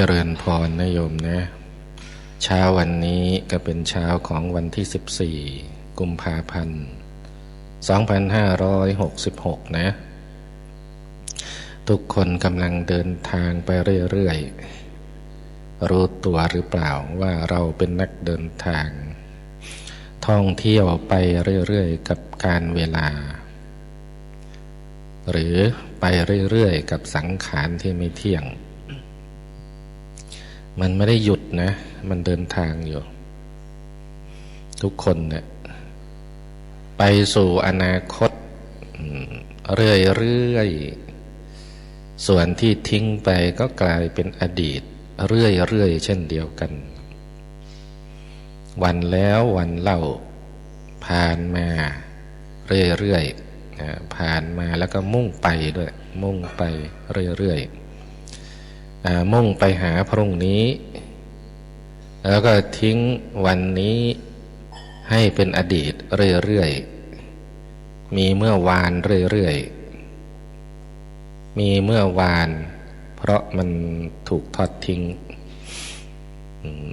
เจริญพรนะโยมนะเช้าวันนี้ก็เป็นเช้าของวันที่ 14 กุมภาพันธ์ 2566 นะ ทุกคนกำลังเดินทางไปเรื่อยๆ รู้ตัวหรือเปล่าว่าเราเป็นนักเดินทาง ท่องเที่ยวไปเรื่อยๆ กับการเวลา หรือไปเรื่อยๆ กับสังขารที่ไม่เที่ยง มันไม่ได้หยุดนะ มันเดินทางอยู่ ทุกคนเนี่ยไปสู่อนาคตเรื่อยๆ ส่วนที่ทิ้งไปก็กลายเป็นอดีต เรื่อยๆ เช่นเดียวกัน วันแล้ววันเล่า ผ่านมา เรื่อยๆผ่านมาแล้วก็มุ่งไปด้วย มุ่งไปเรื่อยๆ มุ่งไปหาพรุ่งนี้ แล้วก็ทิ้งวันนี้ให้เป็นอดีตเรื่อยๆ มีเมื่อวานเรื่อยๆ มีเมื่อวาน เพราะมันถูกทอดทิ้ง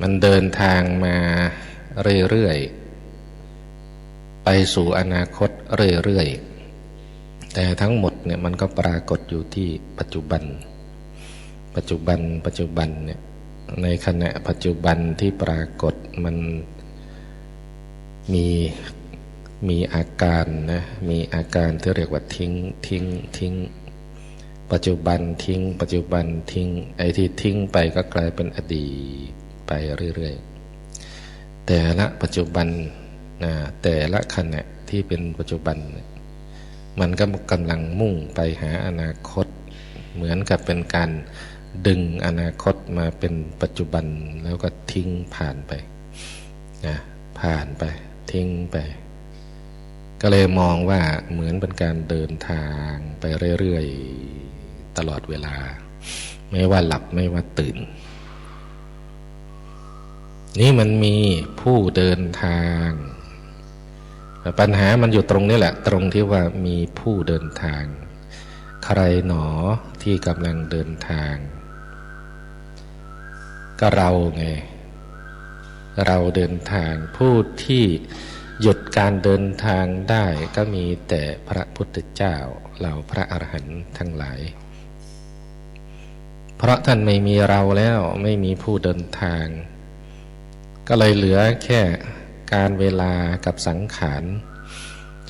มันเดินทางมาเรื่อยๆ ไปสู่อนาคตเรื่อยๆ แต่ทั้งหมดเนี่ยมันก็ปรากฏอยู่ที่ปัจจุบัน ปัจจุบันปัจจุบันเนี่ยในขณะปัจจุบันที่ปรากฏมันมีมีอาการนะมีอาการที่เรียกว่าทิ้งทิ้งทิ้ง ปัจจุบันทิ้ง ปัจจุบันทิ้งไอ้ที่ทิ้งไปก็กลายเป็นอดีตไปเรื่อยๆแต่ละปัจจุบันนะแต่ละขณะที่เป็นปัจจุบัน มันก็กำลังมุ่งไปหาอนาคต เหมือนกับเป็นการ ดึงอนาคตมาเป็นปัจจุบันแล้วก็ทิ้งผ่านไปนะผ่านไป ทิ้งไป ก็เลยมองว่าเหมือนเป็นการเดินทางไปเรื่อยๆ ตลอดเวลา ไม่ว่าหลับไม่ว่าตื่น นี่มันมีผู้เดินทาง ปัญหามันอยู่ตรงนี้แหละ ตรงที่ว่ามีผู้เดินทาง ใครหนอที่กำลังเดินทาง ก็เราไง เราเดินทางผู้ที่หยุดการเดินทางได้ก็มีแต่พระพุทธเจ้าเหล่าพระอรหันต์ทั้งหลาย เพราะท่านไม่มีเราแล้วไม่มีผู้เดินทาง ก็เลยเหลือแค่การเวลากับสังขาร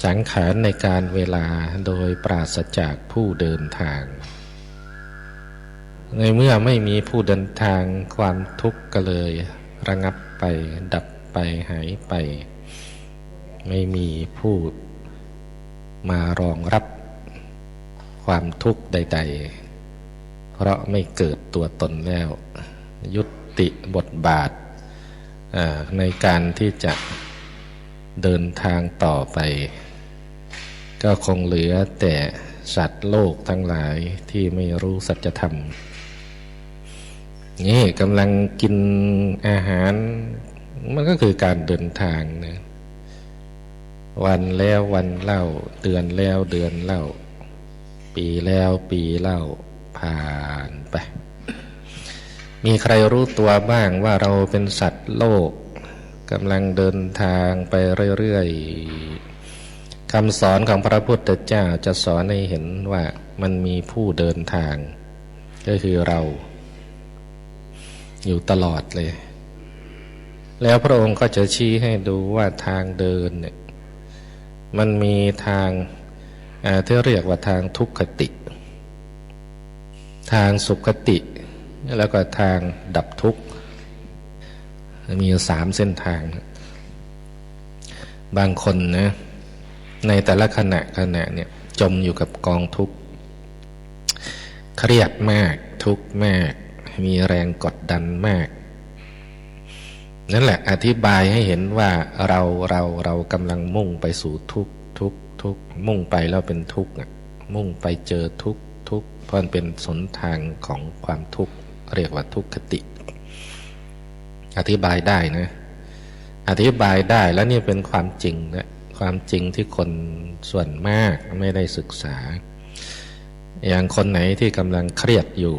สังขารในการเวลาโดยปราศจากผู้เดินทาง ในเมื่อไม่มีผู้เดินทางความทุกข์ก็เลย ระงับไปดับไปหายไป ไม่มีผู้มารองรับความทุกข์ใด ๆ เพราะไม่เกิดตัวตนแล้ว ยุติบทบาทในการที่จะเดินทางต่อไป ก็คงเหลือแต่สัตว์โลกทั้งหลายที่ไม่รู้สัจธรรม นี่กำลังกินอาหาร มันก็คือการเดินทางนะวันแล้ววันเล่า เดือนแล้วเดือนเล่า ปีแล้วปีเล่าผ่านไป มีใครรู้ตัวบ้างว่าเราเป็นสัตว์โลกกำลังเดินทางไปเรื่อยๆคำสอนของพระพุทธเจ้าจะสอนให้เห็นว่ามันมีผู้เดินทาง ก็คือเรา อยู่ตลอดเลย แล้วพระองค์ก็จะชี้ให้ดูว่าทางเดินเนี่ยมันมีทางที่เรียกว่าทางทุกขติ ทางสุขติ แล้วก็ทางดับทุกข์มีสามเส้นทาง บางคนนะในแต่ละขณะขณะเนี่ยจมอยู่กับกองทุกข์เครียดมากทุกข์มาก มีแรงกดดันมาก นั่นแหละอธิบายให้เห็นว่าเราเราเรากำลังมุ่งไปสู่ทุกทุกทุกมุ่งไปแล้วเป็นทุกข์มุ่งไปเจอทุกทุกเพราะมันเป็นสนทางของความทุกข์เรียกว่าทุกขติ อธิบายได้นะ อธิบายได้แล้วนี่เป็นความจริงนะความจริงที่คนส่วนมากไม่ได้ศึกษา อย่างคนไหนที่กำลังเครียดอยู่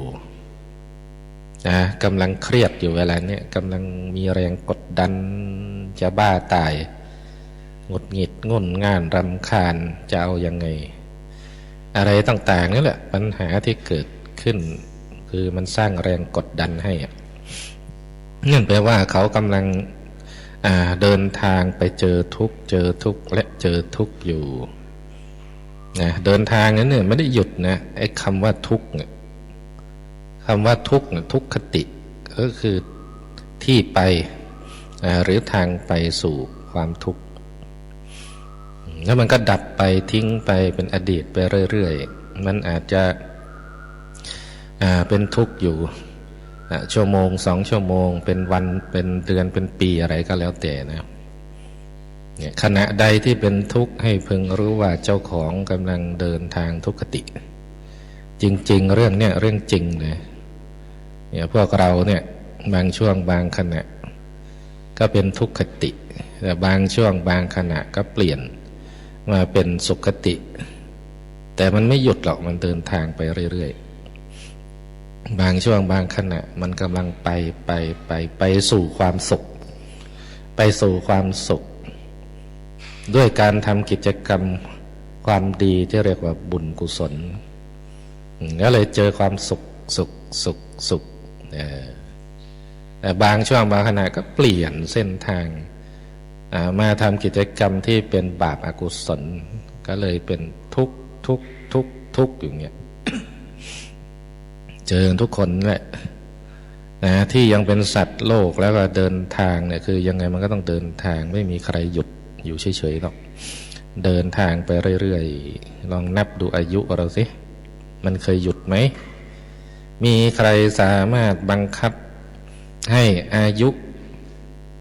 นะกำลังเครียดอยู่เวลาเนี้ยกำลังมีแรงกดดันจะบ้าตายหงุดหงิดงุ่นงานรำคาญจะเอายังไง อะไรต่างๆนี่แหละปัญหาที่เกิดขึ้น คือมันสร้างแรงกดดันให้อะนั่นแปลว่าเขากำลังเดินทางไปเจอทุกเจอทุกและเจอทุกอยู่นะเดินทางนั้นเนี่ยไม่ได้หยุดนะไอ้คำว่าทุกเนี่ย คำว่าทุกข์ทุกขติก็คือที่ไปหรือทางไปสู่ความทุกข์แล้วมันก็ดับไปทิ้งไปเป็นอดีตไปเรื่อยๆ มันอาจจะเป็นทุกข์อยู่ชั่วโมงสองชั่วโมง เป็นวันเป็นเดือนเป็นปีอะไรก็แล้วแต่นะเนี่ยขณะใดที่เป็นทุกข์ให้พึงรู้ว่าเจ้าของกำลังเดินทางทุกขติ จริง ๆ เรื่องเนี่ยเรื่องจริงเลย เนี่ยพวกเราเนี่ยบางช่วงบางขณะ ก็เป็นทุกขติ แต่บางช่วงบางขณะก็เปลี่ยนมาเป็นสุขติ แต่มันไม่หยุดหรอกมันเดินทางไปเรื่อยๆ บางช่วงบางขณะ มันกำลังไปไปไปไปสู่ความสุข ไปสู่ความสุข ด้วยการทำกิจกรรมความดีที่เรียกว่าบุญกุศลก็เลยเจอความสุขสุขสุขสุข แต่บางช่วงบางขณะก็เปลี่ยนเส้นทางมาทำกิจกรรมที่เป็นบาปอากุศล ก็เลยเป็นทุกทุกทุกทุกอย่างเงี้ยเจอทุกคนแหละนะที่ยังเป็นสัตว์โลกแล้วก็เดินทางเนี่ยคือยังไงมันก็ต้องเดินทางไม่มีใครหยุดอยู่เฉยๆหรอก เดินทางไปเรื่อยๆ ลองนับดูอายุเราสิ มันเคยหยุดไหม มีใครสามารถบังคับให้อายุ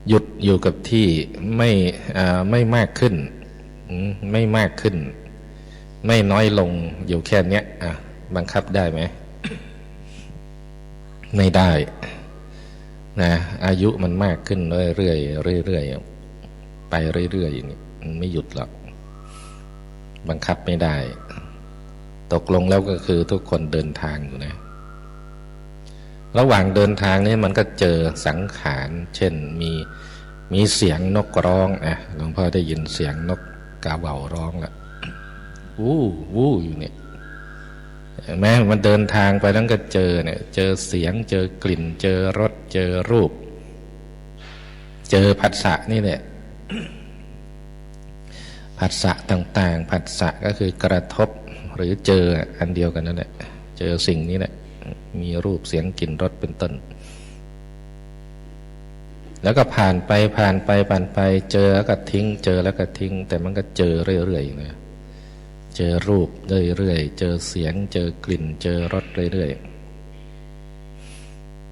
หยุดอยู่กับที่ไม่ไม่มากขึ้น ไม่มากขึ้น ไม่น้อยลงอยู่แค่นี้อะบังคับได้ไหม ไม่ได้นะอายุมันมากขึ้นเรื่อยๆเรื่อยๆไปเรื่อยๆอย่างนี้มันไม่หยุดหรอกบังคับไม่ได้ ตกลงแล้วก็คือทุกคนเดินทางอยู่นะ ระหว่างเดินทางนี้มันก็เจอสังขาร เช่นมีมีเสียงนกร้องอะหลวงพ่อได้ยินเสียงนกกาเหว่าร้องละวู้วู้อยู่เนี่ยแม้มันเดินทางไปนั้นก็เจอเนี่ย เจอเสียง เจอกลิ่น เจอรส เจอรูป เจอผัสสะนี่แหละผัสสะต่าง ๆ ผัสสะก็คือกระทบหรือเจออันเดียวกันนั่นแหละ เจอสิ่งนี้แหละ มีรูปเสียงกลิ่นรสเป็นต้น แล้วก็ผ่านไปผ่านไปผ่านไป เจอแล้วก็ทิ้ง เจอแล้วก็ทิ้ง แต่มันก็เจอเรื่อยๆนะเจอรูปเรื่อยๆเจอเสียง เจอกลิ่น เจอรสเรื่อยๆ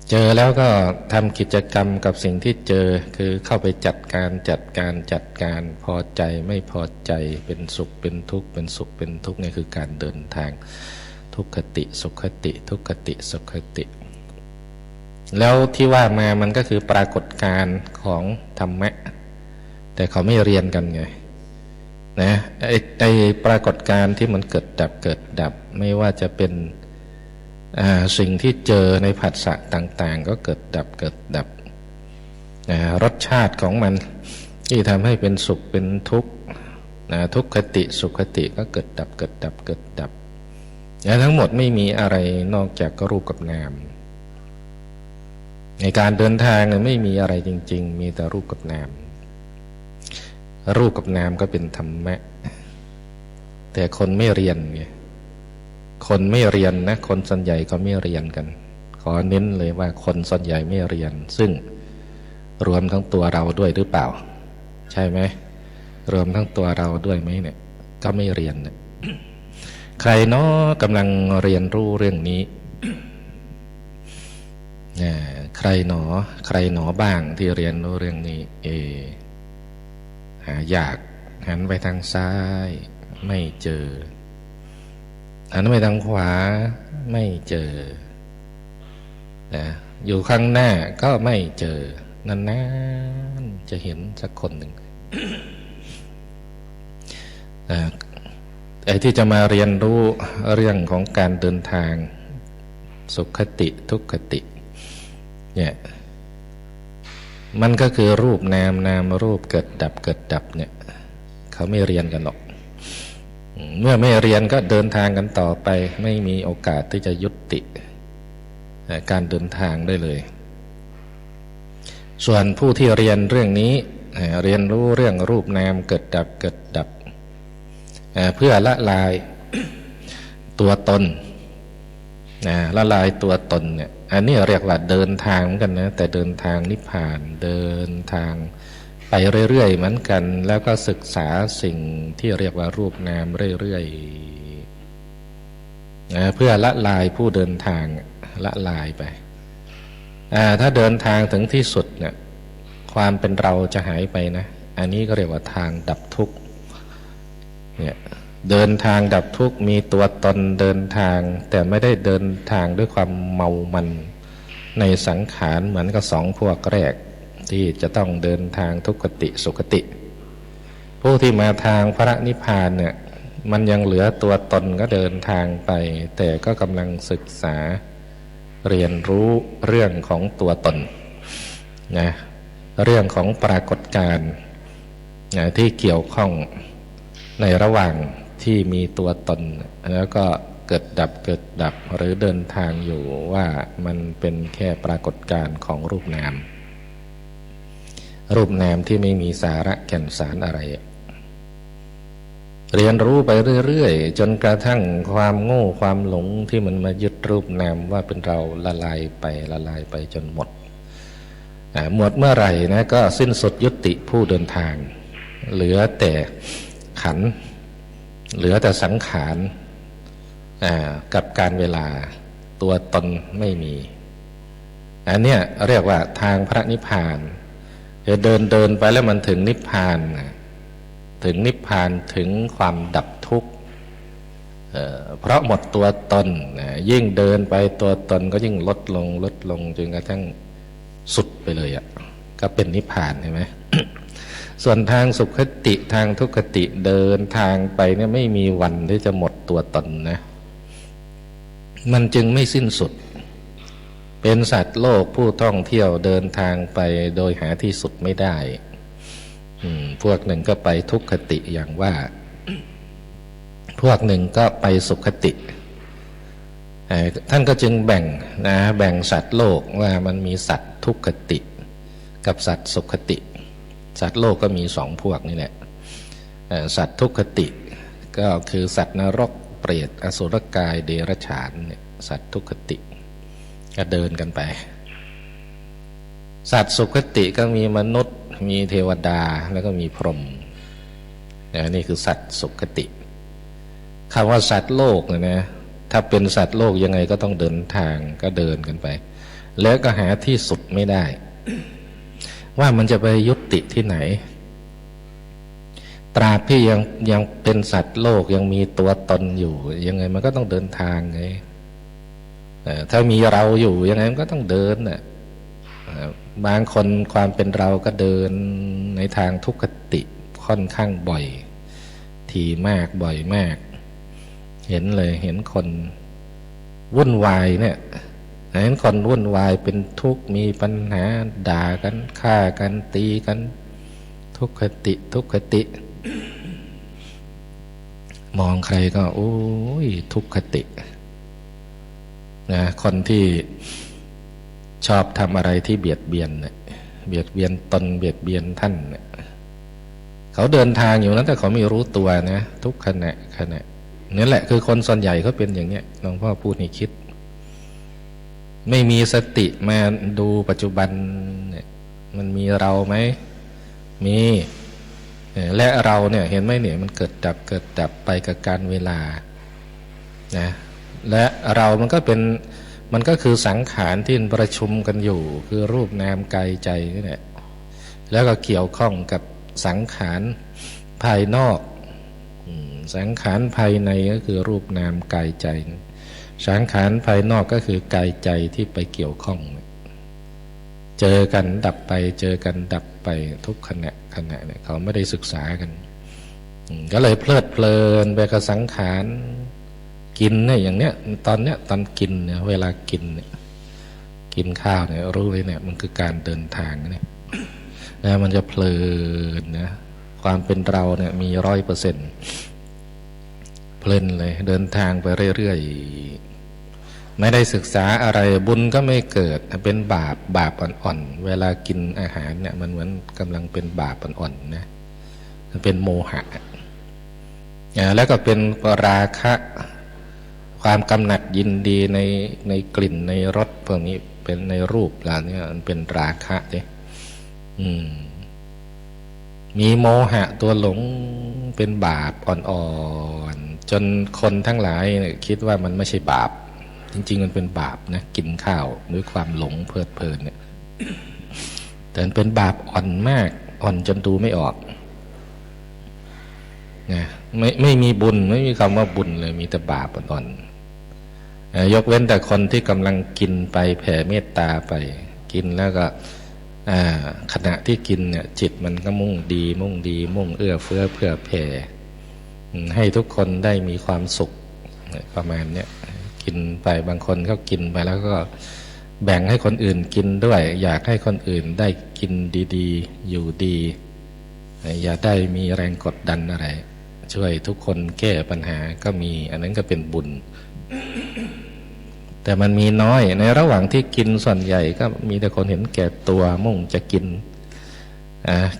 เจอแล้วก็ทำกิจกรรมกับสิ่งที่เจอคือเข้าไปจัดการจัดการจัดการพอใจไม่พอใจเป็นสุขเป็นทุกข์เป็นสุขเป็นทุกข์นี่คือการเดินทาง ทุกขติสุขติ ทุกขติสุขติ แล้วที่ว่ามามันก็คือปรากฏการณ์ของธรรมะ แต่เขาไม่เรียนกันไงนะไอ้ไอปรากฏการณ์ที่มันเกิดดับเกิดดับ ไม่ว่าจะเป็นสิ่งที่เจอในผัสสะต่างๆ ก็เกิดดับเกิดดับนะรสชาติของมันที่ทำให้เป็นสุขเป็นทุกข์นะทุกขติสุขติก็เกิดดับเกิดดับเกิดดับ และทั้งหมดไม่มีอะไรนอกจากรูปกับนาม ในการเดินทางเนี่ยไม่มีอะไรจริง ๆ มีแต่รูปกับนาม รูปกับนามก็เป็นธรรมะ แต่คนไม่เรียนไงคนไม่เรียนนะ คนส่วนใหญ่ก็ไม่เรียนกัน ขอเน้นเลยว่าคนส่วนใหญ่ไม่เรียน ซึ่งรวมทั้งตัวเราด้วยหรือเปล่า ใช่ไหมรวมทั้งตัวเราด้วยไหมเนี่ย ก็ไม่เรียนเนะ ใครเนาะกำลังเรียนรู้เรื่องนี้เนี่ยใครหนอ ใครหนอบ้างที่เรียนรู้เรื่องนี้ เอ หาอยากหันไปทางซ้าย ไม่เจอ หันไปทางขวาไม่เจอนะอยู่ข้างหน้าก็ไม่เจอนานๆจะเห็นสักคนหนึ่งอ่า ไอ้ที่จะมาเรียนรู้เรื่องของการเดินทาง สุขติทุกขติเนี่ยมันก็คือรูปนามนามรูปเกิดดับเกิดดับเนี่ยเขาไม่เรียนกันหรอก เมื่อไม่เรียนก็เดินทางกันต่อไป ไม่มีโอกาสที่จะยุติ การเดินทางได้เลย ส่วนผู้ที่เรียนเรื่องนี้เรียนรู้เรื่องรูปนามเกิดดับเกิดดับ เพื่อละลายตัวตนนะละลายตัวตนเนี่ยอันนี้เรียกว่าเดินทางเหมือนกันนะแต่เดินทางนิพพานเดินทางไปเรื่อยๆเหมือนกัน แล้วก็ศึกษาสิ่งที่เรียกว่ารูปนามเรื่อยๆนะเพื่อละลายผู้เดินทางละลายไปถ้าเดินทางถึงที่สุดเนี่ยความเป็นเราจะหายไปนะ อันนี้ก็เรียกว่าทางดับทุกข์ เนี่ยเดินทางดับทุกข์มีตัวตนเดินทาง แต่ไม่ได้เดินทางด้วยความเมามันในสังขารเหมือนกับสองพวกแรก ที่จะต้องเดินทางทุกขติสุขติ ผู้ที่มาทางพระนิพพานเนี่ยมันยังเหลือตัวตนก็เดินทางไป แต่ก็กำลังศึกษาเรียนรู้เรื่องของตัวตนนะเรื่องของปรากฏการณ์นะที่เกี่ยวข้อง ในระหว่างที่มีตัวตน แล้วก็เกิดดับเกิดดับหรือเดินทางอยู่ว่ามันเป็นแค่ปรากฏการณ์ของรูปนาม รูปนามที่ไม่มีสาระแก่นสารอะไร เรียนรู้ไปเรื่อยๆ จนกระทั่งความโง่ความหลงที่มันมายึดรูปนามว่าเป็นเราละลายไปละลายไปจนหมดหมดเมื่อไหร่นะก็สิ้นสุดยุติผู้เดินทาง เหลือแต่ ขัน เหลือแต่สังขารกับการเวลาตัวตนไม่มีอันเนี้ยเรียกว่าทางพระนิพพานเดินเดินไปแล้วมันถึงนิพพานถึงนิพพานถึงความดับทุกข์เพราะหมดตัวตนยิ่งเดินไปตัวตนก็ยิ่งลดลงลดลงจนกระทั่งสุดไปเลยอะ่ะก็เป็นนิพพานใช่ไหม ส่วนทางสุขติทางทุกขติเดินทางไปเนี่ยไม่มีวันที่จะหมดตัวตนนะ มันจึงไม่สิ้นสุด เป็นสัตว์โลกผู้ท่องเที่ยวเดินทางไปโดยหาที่สุดไม่ได้พวกหนึ่งก็ไปทุกขติอย่างว่า พวกหนึ่งก็ไปสุขติ ท่านก็จึงแบ่งนะแบ่งสัตว์โลกว่ามันมีสัตว์ทุกขติ กับสัตว์สุขติ สัตว์โลกก็มีสองพวกนี่แหละสัตว์ทุกขติก็คือสัตว์นรกเปรตอสุรกายเดรัจฉานเนี่ยสัตว์ทุกขติก็เดินกันไป สัตว์สุขติก็มีมนุษย์ มีเทวดาแล้วก็มีพรหมน,นี่คือสัตว์สุขติคำว่าสัตว์โลกนี่ยนะถ้าเป็นสัตว์โลกยังไงก็ต้องเดินทางก็เดินกันไป แล้วก็หาที่สุดไม่ได้ ว่ามันจะไปยุติที่ไหน ตราบที่ยังยังเป็นสัตว์โลกยังมีตัวตนอยู่ ยังไงมันก็ต้องเดินทางไงถ้ามีเราอยู่ยังไงมันก็ต้องเดินน่ะบางคนความเป็นเราก็เดินในทางทุกขติค่อนข้างบ่อย ทีมากบ่อยมาก เห็นเลยเห็นคนวุ่นวายเนี่ย เห็นคนวุ่นวายเป็นทุกข์มีปัญหาด่ากันฆ่ากันตีกัน ทุกขติทุกขติ มองใครก็โอ้ยทุกขตินะคนที่ชอบทำอะไรที่เบียดเบียนเนี่ยเบียดเบียนตนเบียดเบียนท่านเนี่ยเขาเดินทางอยู่นั้นแต่เขาไม่รู้ตัวนะ ทุกขณะขณะนี่แหละคือคนส่วนใหญ่เขาเป็นอย่างเนี้ยหลวงพ่อพูดให้คิด ไม่มีสติมาดูปัจจุบันเนี่ยมันมีเราไหมมีและเราเนี่ยเห็นไหมเนี่ยมันเกิดดับเกิดดับไปกับการเวลานะและเรามันก็เป็นมันก็คือสังขารที่ประชุมกันอยู่ คือรูปนามกายใจนี่แหละแล้วก็เกี่ยวข้องกับสังขารภายนอก สังขารภายในก็คือรูปนามกายใจ สังขารภายนอกก็คือกายใจที่ไปเกี่ยวข้อง เจอกันดับไป เจอกันดับไปทุกขณะขณะเนี่ยเขาไม่ได้ศึกษากัน ก็เลยเพลิดเพลินไปกับสังขารกินเนี่ยอย่างเนี้ยตอนเนี้ยตอนกินเนี่ยเวลากินเนี่ยกินข้าวเนี่ยรู้เลยเนี่ยมันคือการเดินทางเนี่ยนะมันจะเพลินนะความเป็นเราเนี่ยมีร้อยเปอร์เซ็นต์ เพลินเลยเดินทางไปเรื่อยๆ ไม่ได้ศึกษาอะไรบุญก็ไม่เกิดเป็นบาปบาปอ่อนๆ เวลากินอาหารเนี่ยมันเหมือนกำลังเป็นบาปอ่อนๆนะมันเป็นโมหะแล้วก็เป็นราคะความกำหนัดยินดีในในกลิ่นในรสพวกนี้เป็นในรูปเหล่านี้มันเป็นราคะเนี่ยมมีโมหะตัวหลงเป็นบาปอ่อนๆ จนคนทั้งหลายคิดว่ามันไม่ใช่บาป จริง ๆ มันเป็นบาปนะ กินข้าวด้วยความหลงเพลิดเพลินเนี่ยแต่เป็นบาปอ่อนมาก อ่อนจนดูไม่ออกนะไม่ไม่มีบุญไม่มีคำว่าบุญเลยมีแต่บาปอ่อนๆยกเว้นแต่คนที่กำลังกินไปแผ่เมตตาไปกินแล้วก็ขณะที่กินเนี่ยจิตมันก็มุ่งดี มุ่งดี มุ่งเอื้อเฟื้อเพื่อแผ่ ให้ทุกคนได้มีความสุขประมาณเนี้ยกินไปบางคนเขากินไปแล้วก็แบ่งให้คนอื่นกินด้วย อยากให้คนอื่นได้กินดีๆ อยู่ดี อย่าได้มีแรงกดดันอะไร ช่วยทุกคนแก้ปัญหาก็มี อันนั้นก็เป็นบุญ แต่มันมีน้อยในระหว่างที่กินส่วนใหญ่ก็มีแต่คนเห็นแก่ตัวมุ่งจะกิน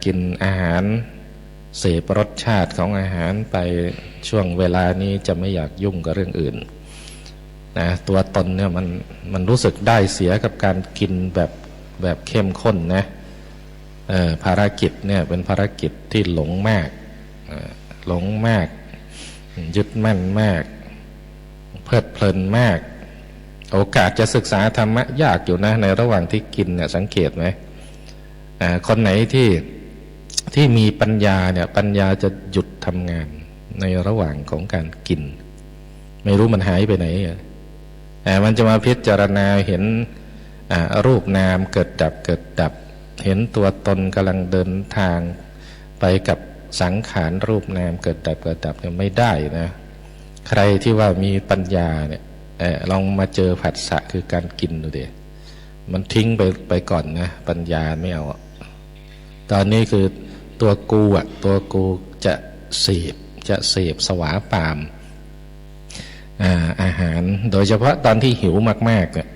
กินอาหาร เสพรสชาติของอาหารไปช่วงเวลานี้จะไม่อยากยุ่งกับเรื่องอื่นนะตัวตนเนี่ยมันมันรู้สึกได้เสียกับการกินแบบแบบเข้มข้นนะภารกิจเนี่ยเป็นภารกิจที่หลงมากหลงมาก ยึดมั่นมาก เพลิดเพลินมาก โอกาสจะศึกษาธรรมะยากอยู่นะในระหว่างที่กินเนี่ยสังเกตไหมคนไหนที่ ที่มีปัญญาเนี่ยปัญญาจะหยุดทำงานในระหว่างของการกิน ไม่รู้มันหายไปไหนอะแต่มันจะมาพิจารณาเห็นรูปนามเกิดดับเกิดดับ เห็นตัวตนกำลังเดินทางไปกับสังขารรูปนามเกิดดับเกิดดับเนี่ยไม่ได้นะใครที่ว่ามีปัญญาเนี่ยอลองมาเจอผัสสะคือการกินดูเดียมันทิ้งไปไปก่อนนะปัญญาไม่เอา ตอนนี้คือ ตัวกูอะตัวกูจะเสพจะเสพสวาปามอ่าอาหาร โดยเฉพาะตอนที่หิวมากๆเนี่ย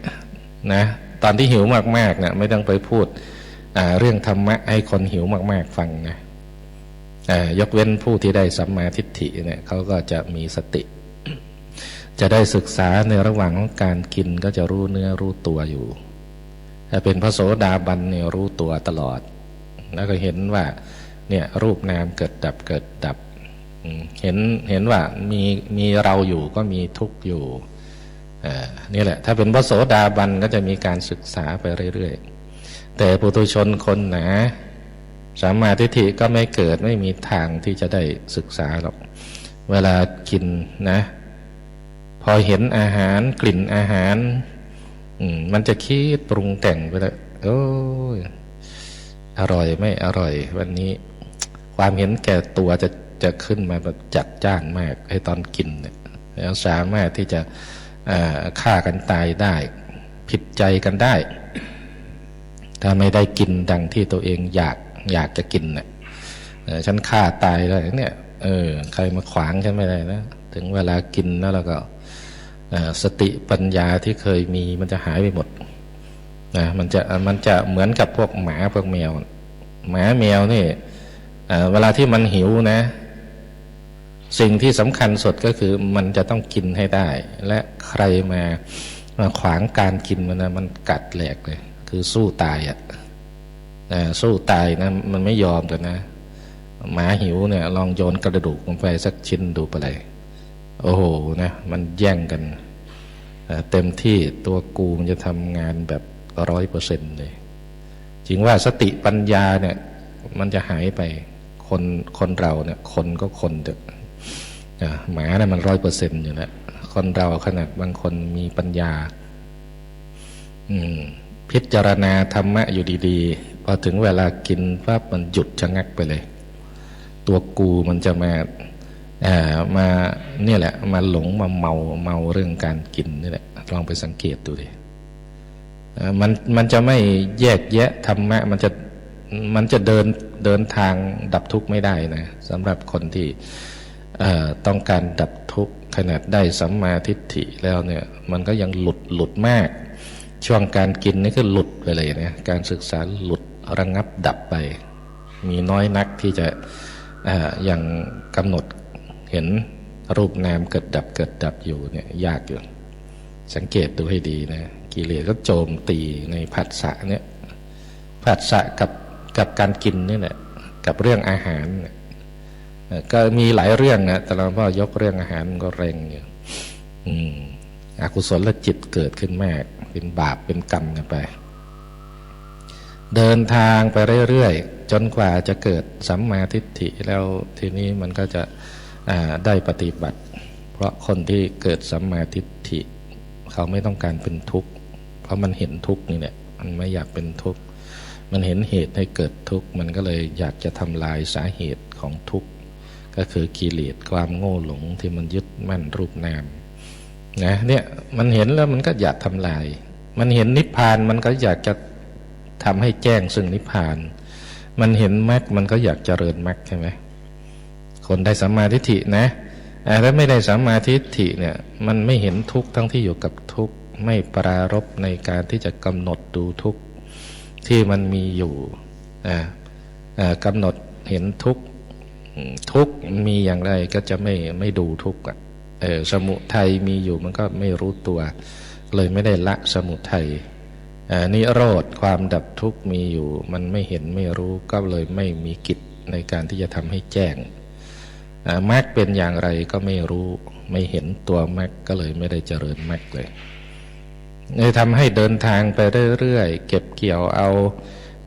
นะตอนที่หิวมากๆเนี่ยไม่ต้องไปพูดเรื่องธรรมะให้คนหิวมาก ๆ ฟังนะยกเว้นผู้ที่ได้สัมมาทิฏฐิเนี่ยเขาก็จะมีสติ จะได้ศึกษาในระหว่างของการกินก็จะรู้เนื้อรู้ตัวอยู่ถ้าเป็นพระโสดาบันเนี่ยรู้ตัวตลอด แล้วก็เห็นว่า เนี่ยรูปนามเกิดดับเกิดดับเห็นเห็นว่ามีมีเราอยู่ก็มีทุกข์อยู่นี่แหละ ถ้าเป็นพระโสดาบันก็จะมีการศึกษาไปเรื่อยๆ แต่ปุถุชนคนหนาสามมาทิฏฐิก็ไม่เกิดไม่มีทางที่จะได้ศึกษาหรอก เวลากินนะ พอเห็นอาหารกลิ่นอาหารมมันจะคิดปรุงแต่งไปแล้วโอ้ยอร่อยไม่อร่อยวันนี้ ความเห็นแก่ตัวจะจะขึ้นมาแบบจัดจ้านมากให้ตอนกินเนี่ยแล้วสามารถที่จะฆ่ากันตายได้ ผิดใจกันได้ ถ้าไม่ได้กินดังที่ตัวเองอยากอยากจะกินเนี่ยฉันฆ่าตายแล้วเนี่ยเออใครมาขวางฉันไม่ได้นะถึงเวลากินแล้วเราก็สติปัญญาที่เคยมีมันจะหายไปหมดนะมันจะมันจะเหมือนกับพวกหมาพวกแมว หมาแมวนี่ เวลาที่มันหิวนะ สิ่งที่สำคัญสุดก็คือมันจะต้องกินให้ได้ และใครมามาขวางการกินมันนะมันกัดแหลกเลย คือสู้ตายอะ่ะสู้ตายนะมันไม่ยอมกันนะหมาหิวเนี่ย ลองโยนกระดูกลงไปสักชิ้นดูไปเลยโอ้โหนะมันแย่งกันเอ่อเต็มที่ตัวกูมันจะทำงานแบบร้อยเปอร์เซ็นต์เลยจริงว่าสติปัญญาเนี่ย มันจะหายไป คนคนเราเนี่ยคนก็คนเถอะหมาเนี่ยมันร้อยเปอร์เซ็นต์อยู่แล้วคนเราขนาดบางคนมีปัญญา อืม พิจารณาธรรมะอยู่ดีๆ พอถึงเวลากินปั๊บมันหยุดชะงักไปเลย ตัวกูมันจะมาอ่ามาเนี่ยแหละ มาหลงมาเมาเมาเรื่องการกินนี่แหละลองไปสังเกตดูดิมันมันจะไม่แยกแยะธรรมะ มันจะ มันจะเดินเดินทางดับทุกข์ไม่ได้นะสำหรับคนที่ต้องการดับทุกข์ขนาดได้สัมมาทิฏฐิแล้วเนี่ยมันก็ยังหลุดหลุดมาก ช่วงการกินนี่ก็หลุดไปเลยนะการศึกษาหลุดระงับดับไป มีน้อยนักที่จะยังกำหนดเห็นรูปนามเกิดดับเกิดดับอยู่เนี่ยยากอยู่สังเกตดูให้ดีนะกิเลสก็โจมตีในผัสสะเนี่ยผัสสะกับ กับการกินนี่แหละกับเรื่องอาหาร ก็มีหลายเรื่องนะแต่เราว่ายกเรื่องอาหารมันก็แรงอยู่อืมอกุศลจิตเกิดขึ้นมาก เป็นบาปเป็นกรรมกันไป เดินทางไปเรื่อยๆจนกว่าจะเกิดสัมมาทิฏฐิแล้วทีนี้มันก็จะได้ปฏิบัติ เพราะคนที่เกิดสัมมาทิฏฐิ เขาไม่ต้องการเป็นทุกข์ เพราะมันเห็นทุกข์นี่แหละมันไม่อยากเป็นทุกข์ มันเห็นเหตุให้เกิดทุกข์มันก็เลยอยากจะทำลายสาเหตุของทุกข์ก็คือกิเลสความโง่หลงที่มันยึดมั่นรูปนามนะเนี่ยมันเห็นแล้วมันก็อยากทำลาย มันเห็นนิพพานมันก็อยากจะทำให้แจ้งซึ่งนิพพาน มันเห็นมรรคมันก็อยากเจริญมรรคใช่ไหมคนได้สัมมาทิฏฐินะอ่าถ้าไม่ได้สัมมาทิฏฐิเนี่ยมันไม่เห็นทุกข์ทั้งที่อยู่กับทุกข์ไม่ปรารบในการที่จะกำหนดดูทุกข์ ที่มันมีอยู่กำหนดเห็นทุกทุกมีอย่างไรก็จะไม่ไม่ดูทุกอะสมุทัยมีอยู่มันก็ไม่รู้ตัว เลยไม่ได้ละสมุทัยนิโรธความดับทุกข์มีอยู่ มันไม่เห็นไม่รู้ก็เลยไม่มีกิจในการที่จะทำให้แจ้งมรรคเป็นอย่างไรก็ไม่รู้ ไม่เห็นตัวมรรคก็เลยไม่ได้เจริญมรรคเลย เลยทำให้เดินทางไปเรื่อยๆ เก็บเกี่ยวเอา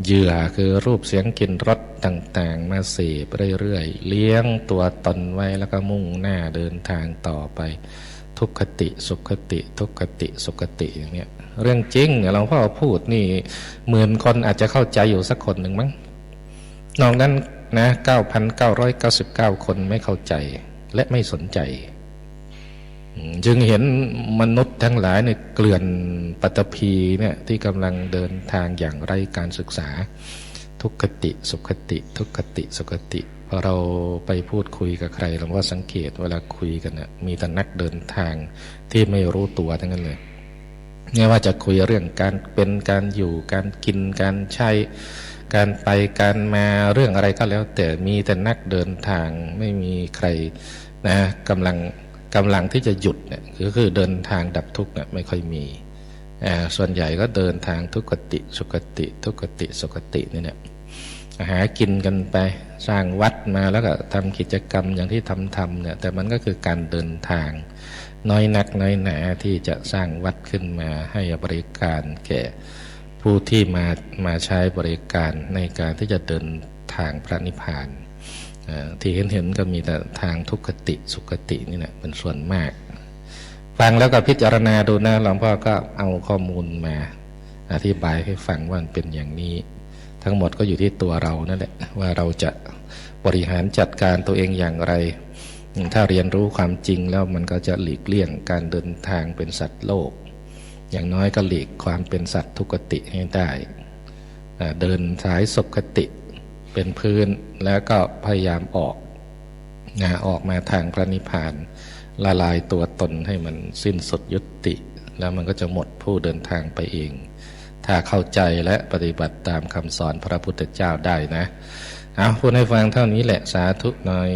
เหยื่อคือรูปเสียงกลิ่นรสต่างๆ มาเสพเรื่อยๆ เลี้ยงตัวตนไว้แล้วก็มุ่งหน้าเดินทางต่อไป ทุกขติสุขติ ทุกขติสุขติอย่างเนี้ยเรื่องจริงเนี่ยหลวงพ่อพูดนี่หมื่นคนอาจจะเข้าใจอยู่สักคนหนึ่งมั้งนอกนั้นนะ 9,999 คนไม่เข้าใจและไม่สนใจ จึงเห็นมนุษย์ทั้งหลายเนี่ยเกลื่อนปัตตภีเนี่ยที่กำลังเดินทางอย่างไรการศึกษา ทุกขติสุขติ ทุกขติสุขติพอเราไปพูดคุยกับใครเราก็สังเกตเวลาคุยกันนะมีแต่นักเดินทางที่ไม่รู้ตัวทั้งนั้นเลยไม่ว่าจะคุยเรื่องการเป็นการอยู่การกินการใช้การไปการมาเรื่องอะไรก็แล้ว แต่มีแต่นักเดินทางไม่มีใครนะกำลัง กำลังที่จะหยุดเนี่ยก็คือเดินทางดับทุกข์เนี่ยไม่ค่อยมีส่วนใหญ่ก็เดินทางทุกขติ สุขติ ทุกขติ สุขตินี่เนี่ยหากินกันไปสร้างวัดมาแล้วก็ทำกิจกรรมอย่างที่ทำทำเนี่ยแต่มันก็คือการเดินทาง น้อยนักน้อยหนาที่จะสร้างวัดขึ้นมาให้บริการแก่ผู้ที่มามาใช้บริการในการที่จะเดินทางพระนิพพาน ที่เห็นเห็นก็มีแต่ทางทุกขติสุขตินี่แหละเป็นส่วนมาก ฟังแล้วก็พิจารณาดูนะหลวงพ่อก็เอาข้อมูลมา อธิบายให้ฟังว่ามันเป็นอย่างนี้ ทั้งหมดก็อยู่ที่ตัวเรานั่นแหละว่าเราจะบริหารจัดการตัวเองอย่างไร ถ้าเรียนรู้ความจริงแล้วมันก็จะหลีกเลี่ยงการเดินทางเป็นสัตว์โลก อย่างน้อยก็หลีกความเป็นสัตว์ทุกขติให้ได้ เดินสายสุขติ เป็นพื้นแล้วก็พยายามออกนะออกมาทางพระนิพพาน ละลายตัวตนให้มันสิ้นสุดยุติ แล้วมันก็จะหมดผู้เดินทางไปเอง ถ้าเข้าใจและปฏิบัติตามคำสอนพระพุทธเจ้าได้นะ เอาพูดให้ฟังเท่านี้แหละสาธุหน่อย